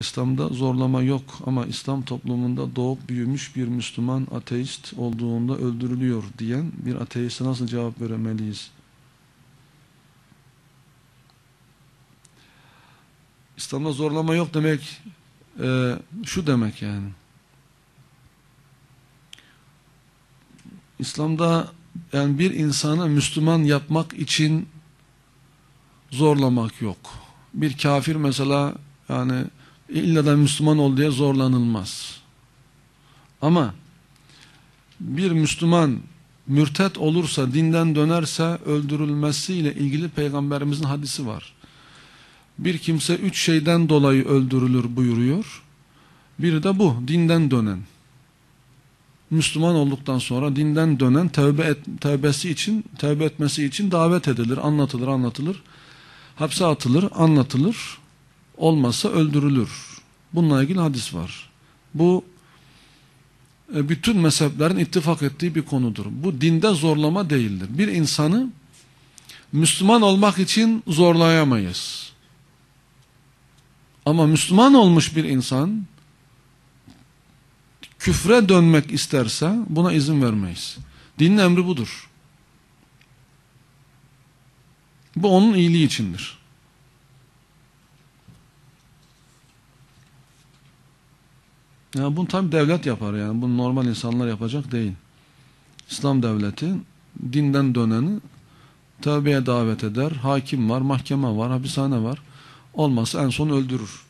İslam'da zorlama yok ama İslam toplumunda doğup büyümüş bir Müslüman ateist olduğunda öldürülüyor diyen bir ateiste nasıl cevap veremeliyiz? İslam'da zorlama yok demek e, şu demek yani. İslam'da yani bir insanı Müslüman yapmak için zorlamak yok. Bir kafir mesela yani illa da Müslüman ol diye zorlanılmaz. Ama bir Müslüman mürtet olursa, dinden dönerse öldürülmesiyle ilgili peygamberimizin hadisi var. Bir kimse üç şeyden dolayı öldürülür buyuruyor. Biri de bu, dinden dönen. Müslüman olduktan sonra dinden dönen tövbe et, tövbesi için, tövbe etmesi için davet edilir, anlatılır, anlatılır. Hapse atılır, anlatılır. Olmazsa öldürülür. Bununla ilgili hadis var. Bu e, bütün mezheplerin ittifak ettiği bir konudur. Bu dinde zorlama değildir. Bir insanı Müslüman olmak için zorlayamayız. Ama Müslüman olmuş bir insan küfre dönmek isterse buna izin vermeyiz. Dinin emri budur. Bu onun iyiliği içindir. Yani bunu tabi devlet yapar yani. Bunu normal insanlar yapacak değil. İslam devleti dinden döneni tövbeye davet eder. Hakim var, mahkeme var, hapishane var. Olmazsa en son öldürür.